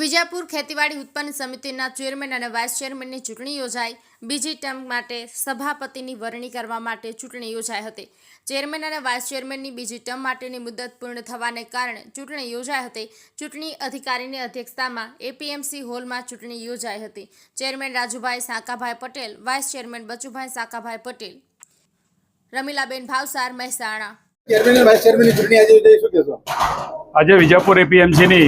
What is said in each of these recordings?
વિજાપુર ખેતીવાડી ઉત્પન્ન સમિતિના ચેરમેન અને વાઇસ ચેરમેનની ચૂંટણી યોજાઈ. બીજી ટર્મ માટે સભાપતિની વરણી કરવા માટે ચૂંટણી યોજાઈ હતી. ચેરમેન અને વાઇસ ચેરમેનની બીજી ટર્મ માટેની મુદત પૂર્ણ થવાને કારણે ચૂંટણી યોજાઈ હતી. ચૂંટણી અધિકારીની અધ્યક્ષતામાં એપીએમસી હોલમાં ચૂંટણી યોજાઈ હતી. Chairman Rajubhai Sankabhai Patel vice chairman Bachubhai Sankabhai Patel. Ramilaben Bhavsar Mehsana. Chairman અને વાઇસ ચેરમેનની ચૂંટણી આજે આજે વિજાપુર એપીએમસીની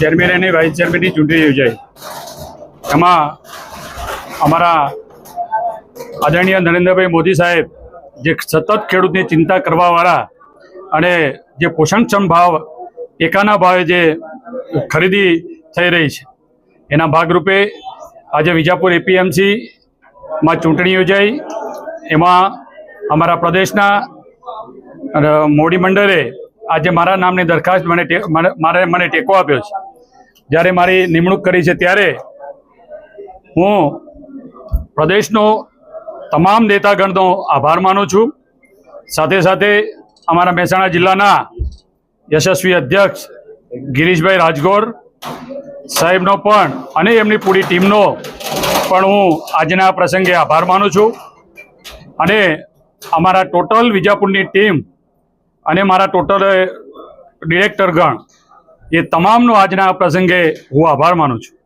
ચેરમેન અને વાઇસ ચેરમેનની ચૂંટણી યોજાઈ. એમાં અમારા આદરણીય નરેન્દ્રભાઈ મોદી સાહેબ જે સતત ખેડૂતની ચિંતા કરવાવાળા અને જે પોષણક્ષમ ભાવ ટેકાના ભાવે જે ખરીદી થઈ રહી છે. એના ભાગરૂપે આજે વિજાપુર એપીએમસીમાં ચૂંટણી યોજાઈ. એમાં અમારા પ્રદેશના મોડી મંડળે આજે મારા નામની દરખાસ્ત મને- મારે મને ટેકો આપ્યો છે. જ્યારે મારી નિમણૂક કરી છે ત્યારે હું પ્રદેશનો તમામ નેતાગણનો આભાર માનું છું. સાથે સાથે અમારા મહેસાણા જિલ્લાના યશસ્વી અધ્યક્ષ ગિરીશભાઈ રાજગોર સાહેબનો પણ અને એમની પૂરી ટીમનો પણ હું આજના પ્રસંગે આભાર માનું છું. અને અમારા ટોટલ વિજાપુરની ટીમ અને મારા ટોટલ ડિરેક્ટરગણ એ તમામનો આજના પ્રસંગે હું આભાર માનું છું.